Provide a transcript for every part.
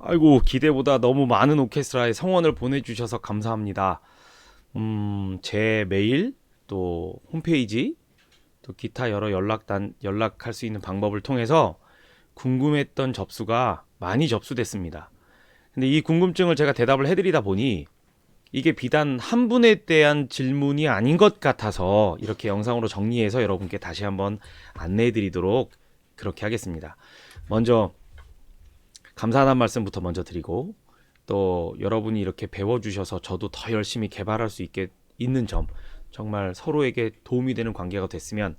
아이고 기대보다 너무 많은 오케스트라에 성원을 보내주셔서 감사합니다. 음, 제 메일 또 홈페이지 또 기타 여러 연락단 연락할 수 있는 방법을 통해서 궁금했던 접수가 많이 접수됐습니다. 근데 이 궁금증을 제가 대답을 해드리다 보니 이게 비단 한 분에 대한 질문이 아닌 것 같아서 이렇게 영상으로 정리해서 여러분께 다시 한번 안내해드리도록 그렇게 하겠습니다. 먼저 감사하다는 말씀부터 먼저 드리고 또 여러분이 이렇게 배워주셔서 저도 더 열심히 개발할 수 있게 있는 점 정말 서로에게 도움이 되는 관계가 됐으면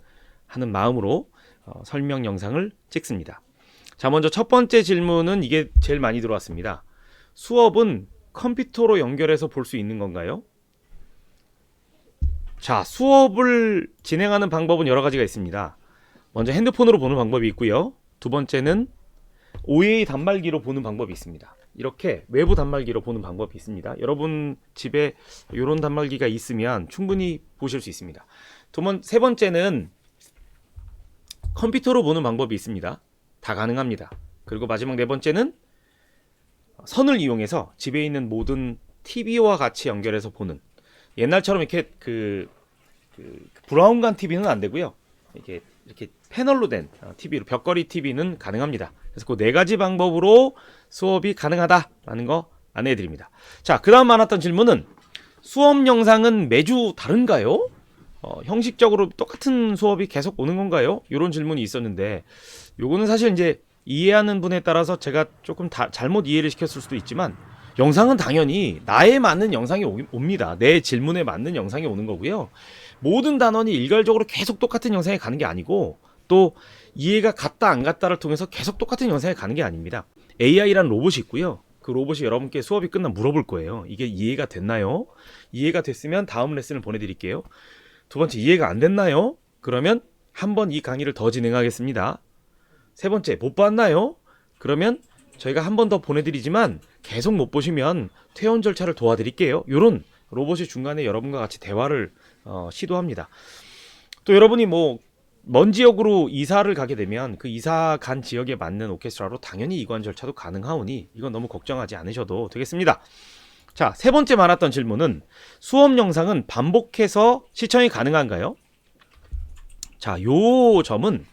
하는 마음으로 어, 설명 영상을 찍습니다. 자 먼저 첫 번째 질문은 이게 제일 많이 들어왔습니다. 수업은 컴퓨터로 연결해서 볼 수 있는 건가요? 자 수업을 진행하는 방법은 여러 가지가 있습니다. 먼저 핸드폰으로 보는 방법이 있고요. 두 번째는 OA 단말기로 보는 방법이 있습니다. 이렇게 외부 단말기로 보는 방법이 있습니다. 여러분 집에 이런 단말기가 있으면 충분히 보실 수 있습니다. 두 번, 세 번째는 컴퓨터로 보는 방법이 있습니다. 다 가능합니다. 그리고 마지막 네 번째는 선을 이용해서 집에 있는 모든 TV와 같이 연결해서 보는 옛날처럼 이렇게 그, 그 브라운관 TV는 안 되고요. 이게 이렇게 패널로 된 TV로 벽걸이 TV는 가능합니다. 그래서 그 네 가지 방법으로 수업이 가능하다라는 거 안내해 드립니다. 자, 그다음 많았던 질문은 수업 영상은 매주 다른가요? 어, 형식적으로 똑같은 수업이 계속 오는 건가요? 이런 질문이 있었는데 요거는 사실 이제 이해하는 분에 따라서 제가 조금 다 잘못 이해를 시켰을 수도 있지만 영상은 당연히 나에 맞는 영상이 오- 옵니다. 내 질문에 맞는 영상이 오는 거고요. 모든 단원이 일괄적으로 계속 똑같은 영상에 가는 게 아니고 또 이해가 갔다 안 갔다를 통해서 계속 똑같은 영상에 가는 게 아닙니다. AI라는 로봇이 있고요. 그 로봇이 여러분께 수업이 끝나면 물어볼 거예요. 이게 이해가 됐나요? 이해가 됐으면 다음 레슨을 보내드릴게요. 두 번째 이해가 안 됐나요? 그러면 한 번 이 강의를 더 진행하겠습니다. 세 번째 못 봤나요? 그러면 저희가 한 번 더 보내드리지만 계속 못 보시면 퇴원 절차를 도와드릴게요. 요런 로봇이 중간에 여러분과 같이 대화를 어, 시도합니다. 또 여러분이 뭐 먼 지역으로 이사를 가게 되면 그 이사 간 지역에 맞는 오케스트라로 당연히 이관 절차도 가능하오니 이건 너무 걱정하지 않으셔도 되겠습니다. 자, 세 번째 많았던 질문은 수업 영상은 반복해서 시청이 가능한가요? 자, 요 점은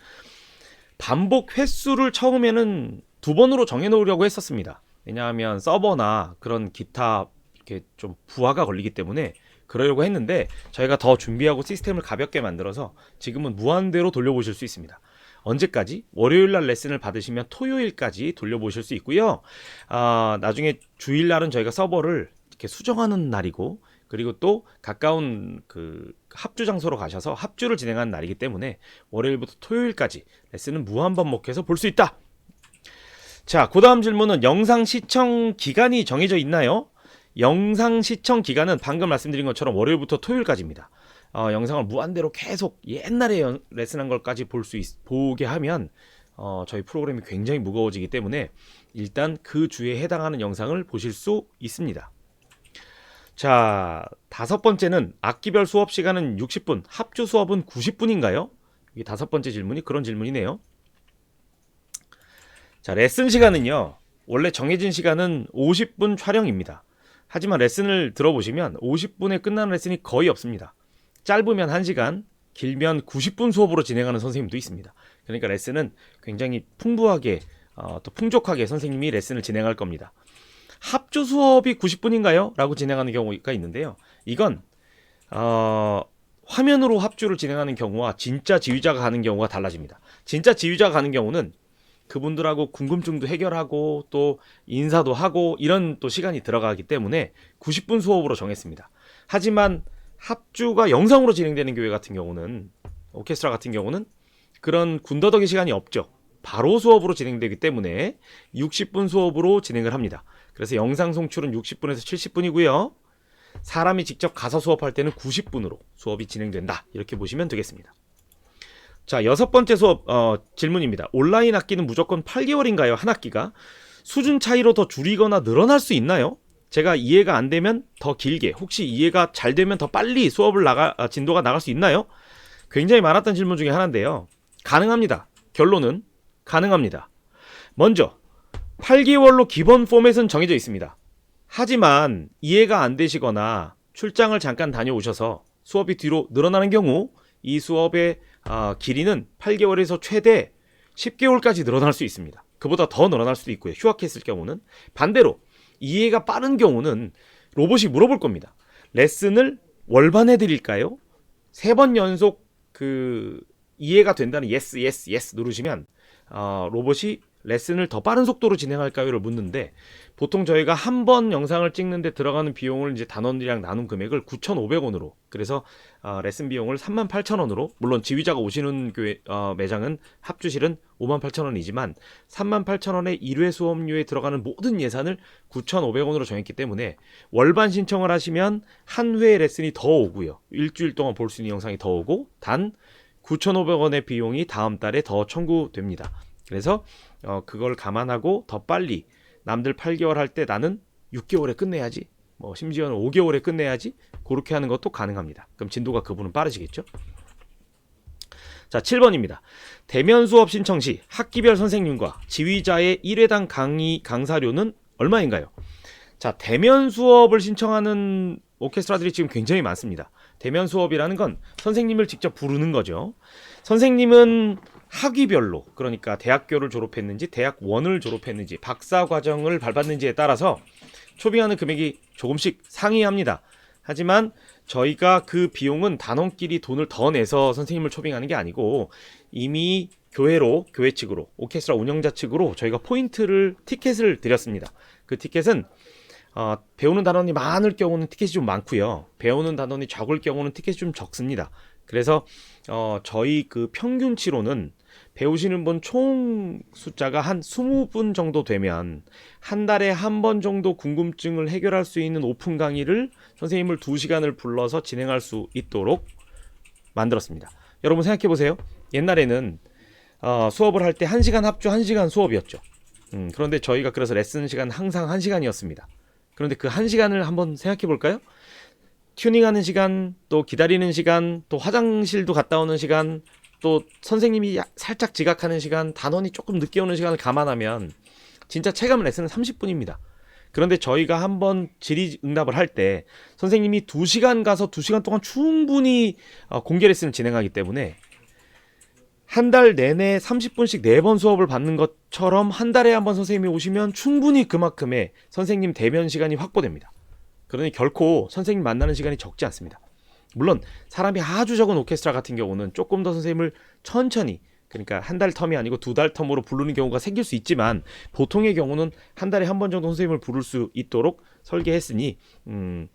반복 횟수를 처음에는 두 번으로 정해놓으려고 했었습니다. 왜냐하면 서버나 그런 기타 이렇게 좀 부하가 걸리기 때문에 그러려고 했는데 저희가 더 준비하고 시스템을 가볍게 만들어서 지금은 무한대로 돌려보실 수 있습니다. 언제까지? 월요일 날 레슨을 받으시면 토요일까지 돌려보실 수 있고요. 아, 나중에 주일 날은 저희가 서버를 이렇게 수정하는 날이고 그리고 또 가까운 그 합주 장소로 가셔서 합주를 진행하는 날이기 때문에 월요일부터 토요일까지 레슨은 무한 반복해서 볼 수 있다. 자, 그 다음 질문은 영상 시청 기간이 정해져 있나요? 영상 시청 기간은 방금 말씀드린 것처럼 월요일부터 토요일까지입니다. 어, 영상을 무한대로 계속 옛날에 연- 레슨한 걸까지 볼 수 보게 하면 어, 저희 프로그램이 굉장히 무거워지기 때문에 일단 그 주에 해당하는 영상을 보실 수 있습니다. 자, 다섯 번째는 악기별 수업 시간은 60분, 합주 수업은 90분인가요? 이게 다섯 번째 질문이 그런 질문이네요. 자, 레슨 시간은요. 원래 정해진 시간은 50분 촬영입니다. 하지만 레슨을 들어보시면 50분에 끝나는 레슨이 거의 없습니다. 짧으면 1시간, 길면 90분 수업으로 진행하는 선생님도 있습니다. 그러니까 레슨은 굉장히 풍부하게 어, 또 풍족하게 선생님이 레슨을 진행할 겁니다. 합주 수업이 90분인가요? 라고 진행하는 경우가 있는데요. 이건 어, 화면으로 합주를 진행하는 경우와 진짜 지휘자가 가는 경우가 달라집니다. 진짜 지휘자가 가는 경우는 그분들하고 궁금증도 해결하고 또 인사도 하고 이런 또 시간이 들어가기 때문에 90분 수업으로 정했습니다. 하지만 합주가 영상으로 진행되는 교회 같은 경우는 오케스트라 같은 경우는 그런 군더더기 시간이 없죠. 바로 수업으로 진행되기 때문에 60분 수업으로 진행을 합니다. 그래서 영상 송출은 60분에서 70분이고요. 사람이 직접 가서 수업할 때는 90분으로 수업이 진행된다. 이렇게 보시면 되겠습니다. 자, 여섯 번째 수업 어, 질문입니다. 온라인 학기는 무조건 8개월인가요? 한 학기가 수준 차이로 더 줄이거나 늘어날 수 있나요? 제가 이해가 안 되면 더 길게, 혹시 이해가 잘 되면 더 빨리 수업을 나가 아, 진도가 나갈 수 있나요? 굉장히 많았던 질문 중에 하나인데요. 가능합니다. 결론은 가능합니다. 먼저 8개월로 기본 포맷은 정해져 있습니다. 하지만 이해가 안 되시거나 출장을 잠깐 다녀오셔서 수업이 뒤로 늘어나는 경우 이 수업의 아, 길이는 8개월에서 최대 10개월까지 늘어날 수 있습니다. 그보다 더 늘어날 수도 있고요. 휴학했을 경우는 반대로 이해가 빠른 경우는 로봇이 물어볼 겁니다. 레슨을 월반 해 드릴까요? 세 번 연속 그 이해가 된다는 yes, yes, yes 누르시면 어, 로봇이 레슨을 더 빠른 속도로 진행할까요를 묻는데 보통 저희가 한 번 영상을 찍는데 들어가는 비용을 이제 단원들이랑 나눈 금액을 9,500원으로 그래서 어, 레슨 비용을 38,000원으로 물론 지휘자가 오시는 교회 어, 매장은 합주실은 58,000원이지만 38,000원의 1회 수업료에 들어가는 모든 예산을 9,500원으로 정했기 때문에 월반 신청을 하시면 한 회의 레슨이 더 오고요. 일주일 동안 볼 수 있는 영상이 더 오고 단 9,500원의 비용이 다음 달에 더 청구됩니다. 그래서 어, 그걸 감안하고 더 빨리 남들 8개월 할 때 나는 6개월에 끝내야지. 뭐 심지어는 5개월에 끝내야지. 그렇게 하는 것도 가능합니다. 그럼 진도가 그분은 빠르시겠죠? 자, 7번입니다. 대면 수업 신청 시 학기별 선생님과 지휘자의 1회당 강의 강사료는 얼마인가요? 자, 대면 수업을 신청하는 오케스트라들이 지금 굉장히 많습니다. 대면 수업이라는 건 선생님을 직접 부르는 거죠. 선생님은 학위별로 그러니까 대학교를 졸업했는지 대학 원을 졸업했는지 박사 과정을 밟았는지에 따라서 초빙하는 금액이 조금씩 상이합니다. 하지만 저희가 그 비용은 단원끼리 돈을 더 내서 선생님을 초빙하는 게 아니고 이미 교회로 교회 측으로 오케스트라 운영자 측으로 저희가 포인트를 티켓을 드렸습니다. 그 티켓은 어, 배우는 단원이 많을 경우는 티켓이 좀 많고요. 배우는 단원이 적을 경우는 티켓이 좀 적습니다. 그래서 어, 저희 그 평균치로는 배우시는 분 총 숫자가 한 20분 정도 되면 한 달에 한 번 정도 궁금증을 해결할 수 있는 오픈 강의를 선생님을 2시간을 불러서 진행할 수 있도록 만들었습니다. 여러분 생각해 보세요. 옛날에는 어, 수업을 할 때 1시간 합주 1시간 수업이었죠. 음, 그런데 저희가 그래서 레슨 시간 항상 1시간이었습니다. 그런데 그 1시간을 한번 생각해 볼까요? 튜닝하는 시간, 또 기다리는 시간, 또 화장실도 갔다 오는 시간, 또 선생님이 야- 살짝 지각하는 시간, 단원이 조금 늦게 오는 시간을 감안하면 진짜 체감 레슨은 30분입니다. 그런데 저희가 한번 질의 응답을 할 때 선생님이 2시간 가서 2시간 동안 충분히 어, 공개 레슨을 진행하기 때문에 한 달 내내 30분씩 4번 수업을 받는 것처럼 한 달에 한 번 선생님이 오시면 충분히 그만큼의 선생님 대면 시간이 확보됩니다. 그러니 결코 선생님 만나는 시간이 적지 않습니다. 물론 사람이 아주 적은 오케스트라 같은 경우는 조금 더 선생님을 천천히 그러니까 한 달 텀이 아니고 두 달 텀으로 부르는 경우가 생길 수 있지만 보통의 경우는 한 달에 한 번 정도 선생님을 부를 수 있도록 설계했으니 음,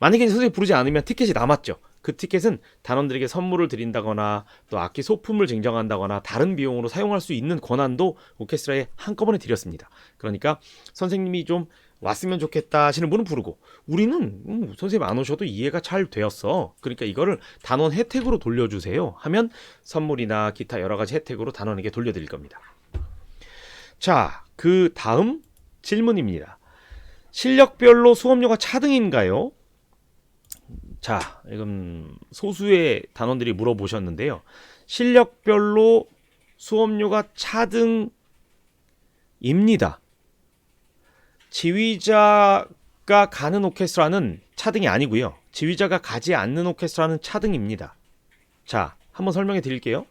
만약에 선생님 부르지 않으면 티켓이 남았죠. 그 티켓은 단원들에게 선물을 드린다거나 또 악기 소품을 증정한다거나 다른 비용으로 사용할 수 있는 권한도 오케스트라에 한꺼번에 드렸습니다. 그러니까 선생님이 좀 왔으면 좋겠다 하시는 분은 부르고 우리는 음, 선생님 안 오셔도 이해가 잘 되었어. 그러니까 이거를 단원 혜택으로 돌려주세요. 하면 선물이나 기타 여러 가지 혜택으로 단원에게 돌려드릴 겁니다. 자, 그 다음 질문입니다. 실력별로 수업료가 차등인가요? 자, 이건 소수의 단원들이 물어보셨는데요. 실력별로 수업료가 차등입니다. 지휘자가 가는 오케스트라는 차등이 아니고요. 지휘자가 가지 않는 오케스트라는 차등입니다. 자, 한번 설명해 드릴게요.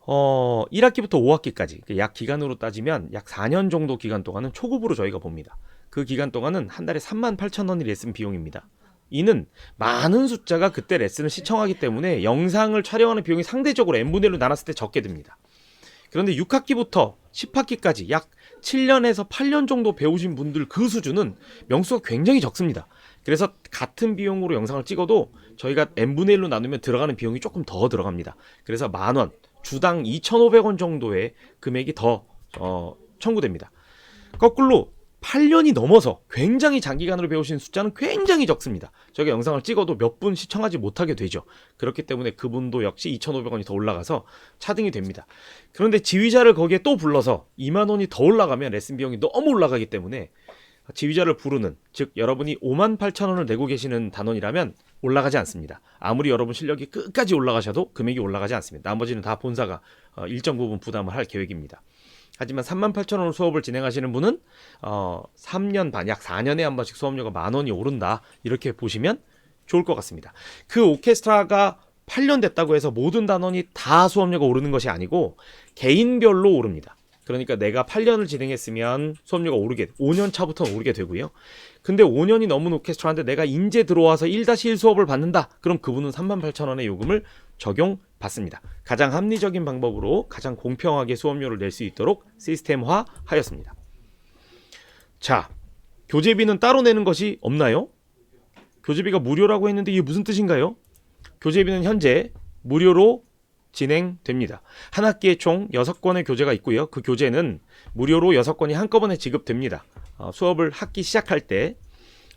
어, 1학기부터 5학기까지 약 기간으로 따지면 약 4년 정도 기간 동안은 초급으로 저희가 봅니다. 그 기간 동안은 한 달에 3만 8천 원이 레슨 비용입니다. 이는 많은 숫자가 그때 레슨을 시청하기 때문에 영상을 촬영하는 비용이 상대적으로 n분의 1로 나눴을 때 적게 듭니다. 그런데 6학기부터 10학기까지 약 7년에서 8년 정도 배우신 분들 그 수준은 명수가 굉장히 적습니다. 그래서 같은 비용으로 영상을 찍어도 저희가 n분의 1로 나누면 들어가는 비용이 조금 더 들어갑니다. 그래서 만 원, 주당 2,500원 정도의 금액이 더 어, 청구됩니다. 거꾸로 8년이 넘어서 굉장히 장기간으로 배우신 숫자는 굉장히 적습니다. 저희가 영상을 찍어도 몇 분 시청하지 못하게 되죠. 그렇기 때문에 그분도 역시 2,500원이 더 올라가서 차등이 됩니다. 그런데 지휘자를 거기에 또 불러서 2만 원이 더 올라가면 레슨 비용이 너무 올라가기 때문에 지휘자를 부르는 즉 여러분이 5만 8천 원을 내고 계시는 단원이라면 올라가지 않습니다. 아무리 여러분 실력이 끝까지 올라가셔도 금액이 올라가지 않습니다. 나머지는 다 본사가 어, 일정 부분 부담을 할 계획입니다. 하지만 38,000원으로 수업을 진행하시는 분은 어 3년 반, 약 4년에 한 번씩 수업료가 만 원이 오른다. 이렇게 보시면 좋을 것 같습니다. 그 오케스트라가 8년 됐다고 해서 모든 단원이 다 수업료가 오르는 것이 아니고 개인별로 오릅니다. 그러니까 내가 8년을 진행했으면 수업료가 오르게 5년 차부터 오르게 되고요. 근데 5년이 넘은 오케스트라인데 내가 인제 들어와서 1-1 수업을 받는다. 그럼 그분은 38,000원의 요금을 적용 받습니다. 가장 합리적인 방법으로 가장 공평하게 수업료를 낼 수 있도록 시스템화 하였습니다. 자, 교재비는 따로 내는 것이 없나요? 교재비가 무료라고 했는데 이게 무슨 뜻인가요? 교재비는 현재 무료로 진행됩니다. 한 학기에 총 6권의 교재가 있고요. 그 교재는 무료로 6권이 한꺼번에 지급됩니다. 어, 수업을 학기 시작할 때.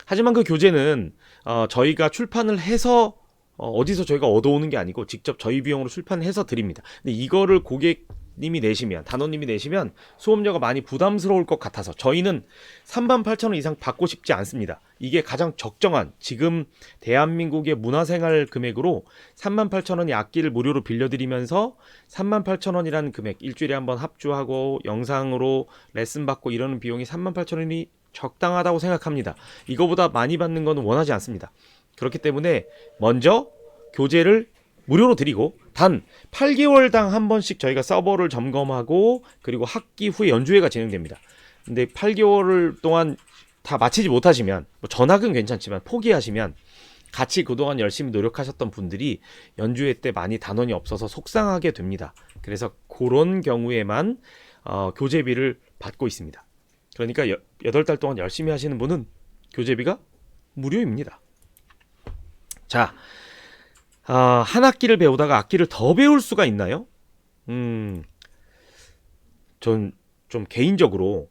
하지만 그 교재는 어, 저희가 출판을 해서 어, 어 디서 저희가 얻어오는 게 아니고 직접 저희 비용으로 출판해서 드립니다. 근데 이거를 고객님이 내시면 단원님이 내시면 수업료가 많이 부담스러울 것 같아서 저희는 3만 8천 원 이상 받고 싶지 않습니다. 이게 가장 적정한 지금 대한민국의 문화생활 금액으로 3만 8천 원이 악기를 무료로 빌려드리면서 3만 8천 원이라는 금액 일주일에 한번 합주하고 영상으로 레슨 받고 이러는 비용이 3만 8천 원이 적당하다고 생각합니다. 이거보다 많이 받는 거는 원하지 않습니다. 그렇기 때문에 먼저 교재를 무료로 드리고 단 8개월당 한 번씩 저희가 서버를 점검하고 그리고 학기 후에 연주회가 진행됩니다. 근데 8개월 동안 다 마치지 못하시면 뭐 전학은 괜찮지만 포기하시면 같이 그동안 열심히 노력하셨던 분들이 연주회 때 많이 단원이 없어서 속상하게 됩니다. 그래서 그런 경우에만 어, 교재비를 받고 있습니다. 그러니까 여, 8달 동안 열심히 하시는 분은 교재비가 무료입니다. 자, 아, 한 학기를 배우다가 악기를 더 배울 수가 있나요? 음, 전 좀 개인적으로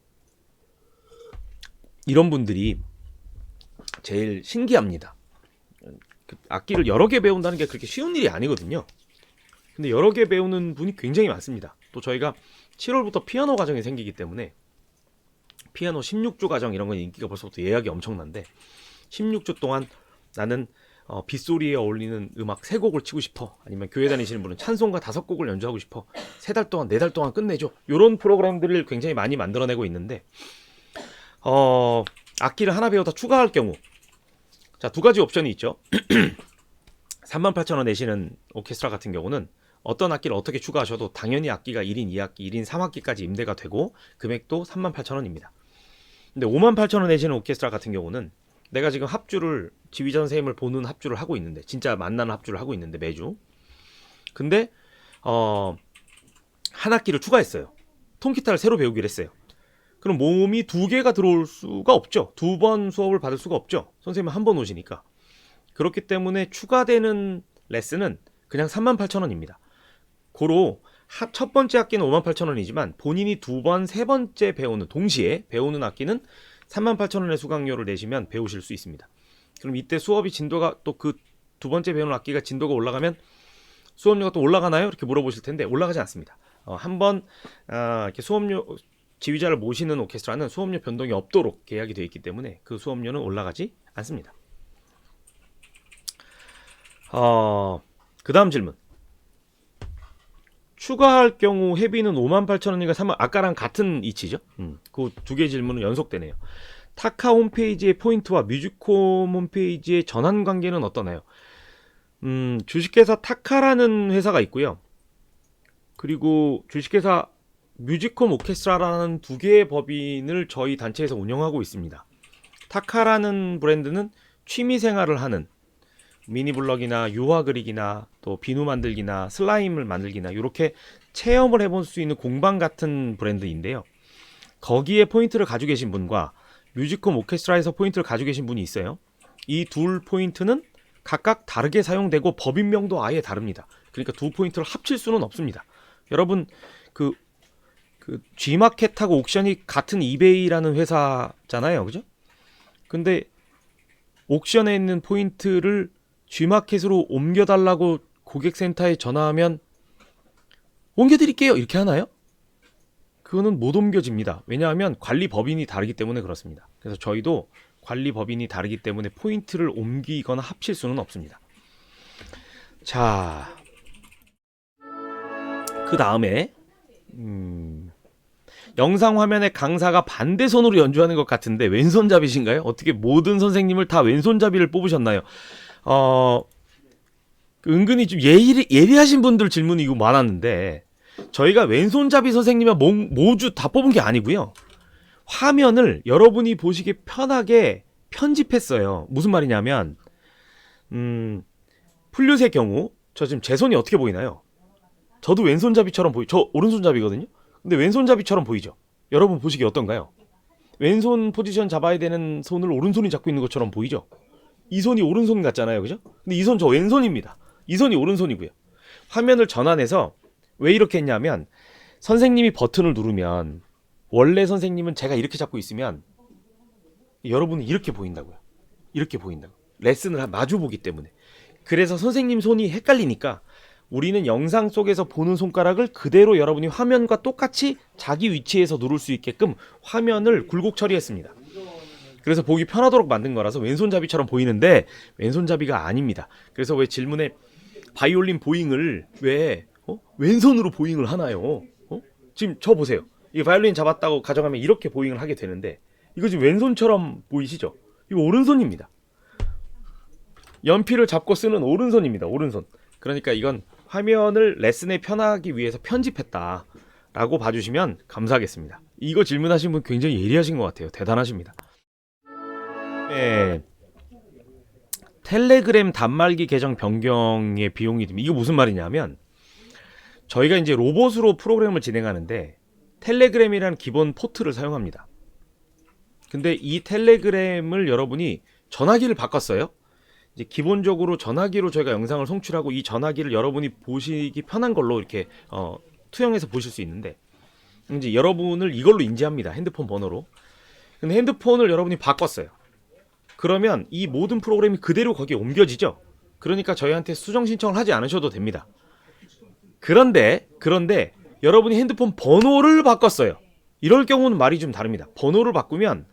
이런 분들이 제일 신기합니다. 그 악기를 여러 개 배운다는 게 그렇게 쉬운 일이 아니거든요. 근데 여러 개 배우는 분이 굉장히 많습니다. 또 저희가 7월부터 피아노 과정이 생기기 때문에 피아노 16주 과정 이런 건 인기가 벌써부터 예약이 엄청난데 16주 동안 나는 어, 빗소리에 어울리는 음악 세 곡을 치고 싶어. 아니면 교회 다니시는 분은 찬송가 다섯 곡을 연주하고 싶어. 세 달 동안 네 달 동안 끝내줘. 이런 프로그램들을 굉장히 많이 만들어내고 있는데 어, 악기를 하나 배우다 추가할 경우 자 두 가지 옵션이 있죠. 38,000원 내시는 오케스트라 같은 경우는 어떤 악기를 어떻게 추가하셔도 당연히 악기가 1인 2학기, 1인 3학기까지 임대가 되고 금액도 38,000원입니다. 근데 58,000원 내시는 오케스트라 같은 경우는 내가 지금 합주를 지휘자 선생님을 보는 합주를 하고 있는데 진짜 만나는 합주를 하고 있는데 매주 근데 어, 한 학기를 추가했어요. 통기타를 새로 배우기로 했어요. 그럼 몸이 두 개가 들어올 수가 없죠. 두 번 수업을 받을 수가 없죠. 선생님은 한 번 오시니까. 그렇기 때문에 추가되는 레슨은 그냥 38,000원입니다. 고로 하- 첫 번째 악기는 58,000원이지만 본인이 두 번, 세 번째 배우는 동시에 배우는 악기는 38,000원의 수강료를 내시면 배우실 수 있습니다. 그럼 이때 수업이 진도가 또 그 두 번째 배우는 악기가 진도가 올라가면 수업료가 또 올라가나요? 이렇게 물어보실 텐데 올라가지 않습니다. 어, 한번 아, 이렇게 수업료 지휘자를 모시는 오케스트라는 수업료 변동이 없도록 계약이 되어 있기 때문에 그 수업료는 올라가지 않습니다. 어, 그 다음 질문. 추가할 경우 회비는 58,000원인가 3만 아까랑 같은 이치죠? 음, 그 두 개 질문은 연속되네요. 타카 홈페이지의 포인트와 뮤직홈 홈페이지의 전환 관계는 어떠나요? 음, 주식회사 타카라는 회사가 있고요. 그리고 주식회사 뮤직홈 오케스트라라는 두 개의 법인을 저희 단체에서 운영하고 있습니다. 타카라는 브랜드는 취미 생활을 하는 미니 블럭이나 유화 그리기나 또 비누 만들기나 슬라임을 만들기나 이렇게 체험을 해볼 수 있는 공방 같은 브랜드인데요. 거기에 포인트를 가지고 계신 분과 뮤지컴 오케스트라에서 포인트를 가지고 계신 분이 있어요. 이 둘 포인트는 각각 다르게 사용되고 법인명도 아예 다릅니다. 그러니까 두 포인트를 합칠 수는 없습니다. 여러분 그, 그 G마켓하고 옥션이 같은 이베이라는 회사잖아요. 그죠? 근데 옥션에 있는 포인트를 G마켓으로 옮겨달라고 고객센터에 전화하면 옮겨드릴게요 이렇게 하나요? 그거는 못 옮겨집니다. 왜냐하면 관리 법인이 다르기 때문에 그렇습니다. 그래서 저희도 관리 법인이 다르기 때문에 포인트를 옮기거나 합칠 수는 없습니다. 자, 그 다음에 음, 영상 화면에 강사가 반대손으로 연주하는 것 같은데 왼손잡이신가요? 어떻게 모든 선생님을 다 왼손잡이를 뽑으셨나요? 어, 은근히 좀 예리, 예리하신 분들 질문이 많았는데 저희가 왼손잡이 선생님을 모, 모두 다 뽑은 게 아니고요. 화면을 여러분이 보시기 편하게 편집했어요. 무슨 말이냐면 음, 플룻의 경우 저 지금 제 손이 어떻게 보이나요? 저도 왼손잡이처럼 보이. 저 오른손잡이거든요. 근데 왼손잡이처럼 보이죠. 여러분 보시기 어떤가요? 왼손 포지션 잡아야 되는 손을 오른손이 잡고 있는 것처럼 보이죠? 이 손이 오른손 같잖아요. 그죠? 근데 이 손 저 왼손입니다. 이 손이 오른손이고요. 화면을 전환해서 왜 이렇게 했냐면 선생님이 버튼을 누르면 원래 선생님은 제가 이렇게 잡고 있으면 여러분은 이렇게 보인다고요. 이렇게 보인다고. 레슨을 마주 보기 때문에. 그래서 선생님 손이 헷갈리니까 우리는 영상 속에서 보는 손가락을 그대로 여러분이 화면과 똑같이 자기 위치에서 누를 수 있게끔 화면을 굴곡 처리했습니다. 그래서 보기 편하도록 만든 거라서 왼손잡이처럼 보이는데 왼손잡이가 아닙니다. 그래서 왜 질문에 바이올린 보잉을 왜 어? 왼손으로 보잉을 하나요? 어? 지금 저 보세요. 이 바이올린 잡았다고 가정하면 이렇게 보잉을 하게 되는데 이거 지금 왼손처럼 보이시죠? 이거 오른손입니다. 연필을 잡고 쓰는 오른손입니다. 오른손. 그러니까 이건 화면을 레슨에 편하기 위해서 편집했다 라고 봐주시면 감사하겠습니다. 이거 질문하신 분 굉장히 예리하신 것 같아요. 대단하십니다. 네. 텔레그램 단말기 계정 변경의 비용이 듭니다. 이거 무슨 말이냐면 저희가 이제 로봇으로 프로그램을 진행하는데 텔레그램이라는 기본 포트를 사용합니다. 근데 이 텔레그램을 여러분이 전화기를 바꿨어요. 이제 기본적으로 전화기로 저희가 영상을 송출하고 이 전화기를 여러분이 보시기 편한 걸로 이렇게 어, 투영해서 보실 수 있는데 이제 여러분을 이걸로 인지합니다. 핸드폰 번호로. 근데 핸드폰을 여러분이 바꿨어요. 그러면 이 모든 프로그램이 그대로 거기에 옮겨지죠. 그러니까 저희한테 수정 신청을 하지 않으셔도 됩니다. 그런데 그런데 여러분이 핸드폰 번호를 바꿨어요. 이럴 경우는 말이 좀 다릅니다. 번호를 바꾸면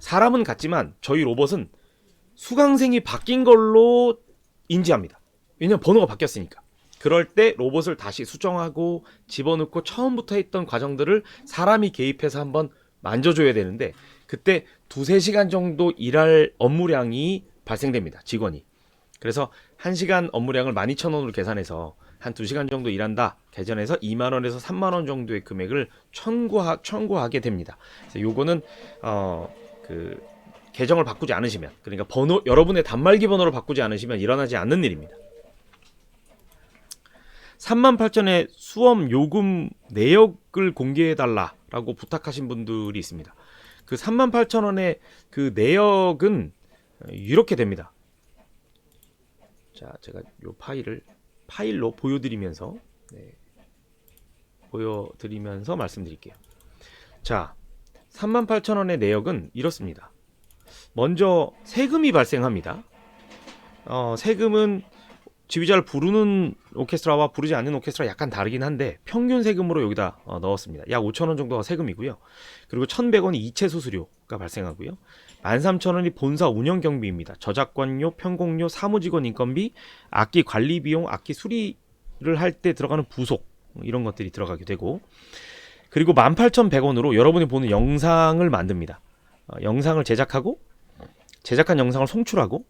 사람은 같지만 저희 로봇은 수강생이 바뀐 걸로 인지합니다. 왜냐면 번호가 바뀌었으니까. 그럴 때 로봇을 다시 수정하고 집어넣고 처음부터 했던 과정들을 사람이 개입해서 한번 만져줘야 되는데 그때 두세 시간 정도 일할 업무량이 발생됩니다. 직원이. 그래서 1시간 업무량을 12,000원으로 계산해서 한 2시간 정도 일한다. 계산해서 2만 원에서 3만 원 정도의 금액을 청구하, 청구하게 됩니다. 그래서 요거는 어, 그 계정을 바꾸지 않으시면 그러니까 번호 여러분의 단말기 번호를 바꾸지 않으시면 일어나지 않는 일입니다. 38,000의 수험 요금 내역을 공개해 달라라고 부탁하신 분들이 있습니다. 그 38,000원의 그 내역은 이렇게 됩니다. 자, 제가 요 파일을 파일로 보여드리면서 네, 보여드리면서 말씀드릴게요. 자, 38,000원의 내역은 이렇습니다. 먼저 세금이 발생합니다. 어, 세금은 지휘자를 부르는 오케스트라와 부르지 않는 오케스트라 약간 다르긴 한데 평균 세금으로 여기다 어, 넣었습니다. 약 5천 원 정도가 세금이고요. 그리고 1,100원이 이체 수수료가 발생하고요. 13,000원이 본사 운영 경비입니다. 저작권료, 편곡료, 사무직원 인건비, 악기 관리 비용, 악기 수리를 할 때 들어가는 부속 이런 것들이 들어가게 되고 그리고 18,100원으로 여러분이 보는 영상을 만듭니다. 어, 영상을 제작하고 제작한 영상을 송출하고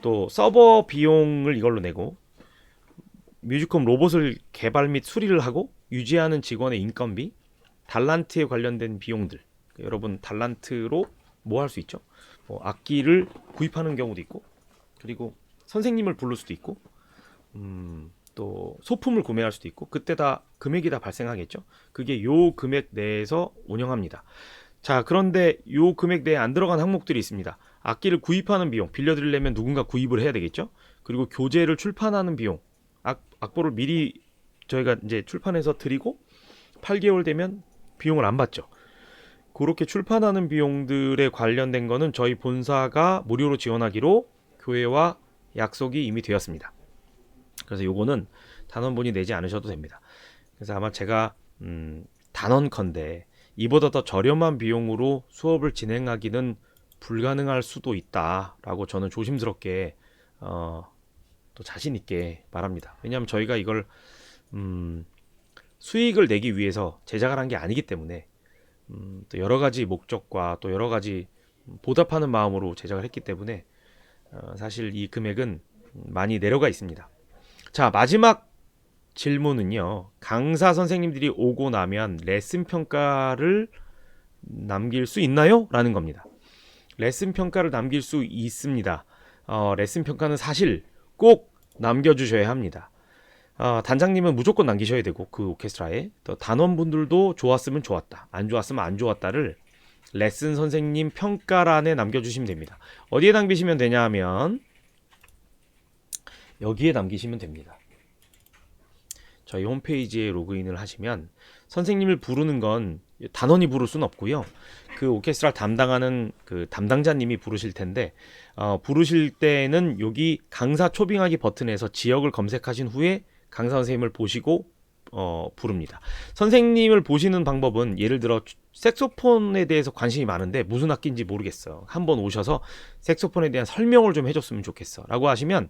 또 서버 비용을 이걸로 내고 뮤지컴 로봇을 개발 및 수리를 하고 유지하는 직원의 인건비, 달란트에 관련된 비용들. 여러분 달란트로 뭐 할 수 있죠? 뭐 악기를 구입하는 경우도 있고, 그리고 선생님을 부를 수도 있고, 음, 또 소품을 구매할 수도 있고, 그때 다 금액이 다 발생하겠죠. 그게 요 금액 내에서 운영합니다. 자, 그런데 요 금액 내에 안 들어간 항목들이 있습니다. 악기를 구입하는 비용, 빌려드리려면 누군가 구입을 해야 되겠죠. 그리고 교재를 출판하는 비용, 악, 악보를 미리 저희가 이제 출판해서 드리고 8개월 되면 비용을 안 받죠. 그렇게 출판하는 비용들에 관련된 거는 저희 본사가 무료로 지원하기로 교회와 약속이 이미 되었습니다. 그래서 요거는 단원분이 내지 않으셔도 됩니다. 그래서 아마 제가 음, 단원컨대 이보다 더 저렴한 비용으로 수업을 진행하기는 불가능할 수도 있다라고 저는 조심스럽게 어, 또 자신 있게 말합니다. 왜냐하면 저희가 이걸 음, 수익을 내기 위해서 제작을 한 게 아니기 때문에 음, 또 여러 가지 목적과 또 여러 가지 보답하는 마음으로 제작을 했기 때문에 어, 사실 이 금액은 많이 내려가 있습니다. 자 마지막 질문은요. 강사 선생님들이 오고 나면 레슨 평가를 남길 수 있나요? 라는 겁니다. 레슨 평가를 남길 수 있습니다. 어, 레슨 평가는 사실 꼭 남겨주셔야 합니다. 어, 단장님은 무조건 남기셔야 되고 그 오케스트라에 또 단원분들도 좋았으면 좋았다, 안 좋았으면 안 좋았다를 레슨 선생님 평가란에 남겨주시면 됩니다. 어디에 남기시면 되냐 하면 여기에 남기시면 됩니다. 저희 홈페이지에 로그인을 하시면 선생님을 부르는 건 단원이 부를 수는 없고요. 그 오케스트라 담당하는 그 담당자님이 부르실 텐데 어, 부르실 때는 여기 강사 초빙하기 버튼에서 지역을 검색하신 후에 강사 선생님을 보시고 어, 부릅니다. 선생님을 보시는 방법은 예를 들어 색소폰에 대해서 관심이 많은데 무슨 악기인지 모르겠어. 한번 오셔서 색소폰에 대한 설명을 좀 해줬으면 좋겠어. 라고 하시면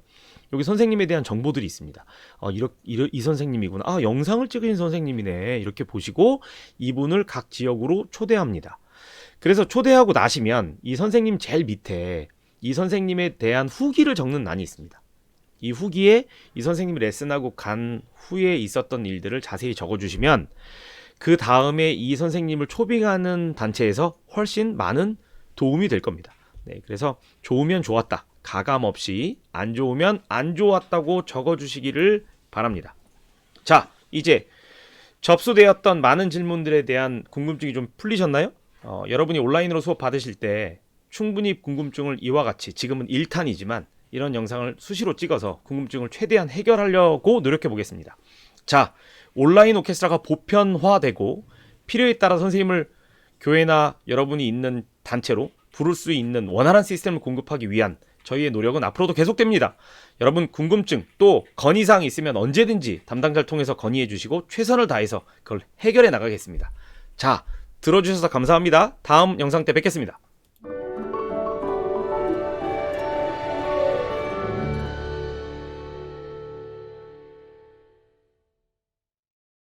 여기 선생님에 대한 정보들이 있습니다. 어, 이렇, 이러, 이 선생님이구나. 아, 영상을 찍으신 선생님이네. 이렇게 보시고 이분을 각 지역으로 초대합니다. 그래서 초대하고 나시면 이 선생님 제일 밑에 이 선생님에 대한 후기를 적는 란이 있습니다. 이 후기에 이 선생님이 레슨하고 간 후에 있었던 일들을 자세히 적어주시면 그 다음에 이 선생님을 초빙하는 단체에서 훨씬 많은 도움이 될 겁니다. 네, 그래서 좋으면 좋았다. 가감 없이 안 좋으면 안 좋았다고 적어주시기를 바랍니다. 자, 이제 접수되었던 많은 질문들에 대한 궁금증이 좀 풀리셨나요? 어, 여러분이 온라인으로 수업 받으실 때 충분히 궁금증을 이와 같이 지금은 1탄이지만 이런 영상을 수시로 찍어서 궁금증을 최대한 해결하려고 노력해 보겠습니다. 자, 온라인 오케스트라가 보편화되고 필요에 따라 선생님을 교회나 여러분이 있는 단체로 부를 수 있는 원활한 시스템을 공급하기 위한 저희의 노력은 앞으로도 계속됩니다. 여러분 궁금증 또 건의사항 있으면 언제든지 담당자를 통해서 건의해 주시고 최선을 다해서 그걸 해결해 나가겠습니다. 자, 들어주셔서 감사합니다. 다음 영상 때 뵙겠습니다.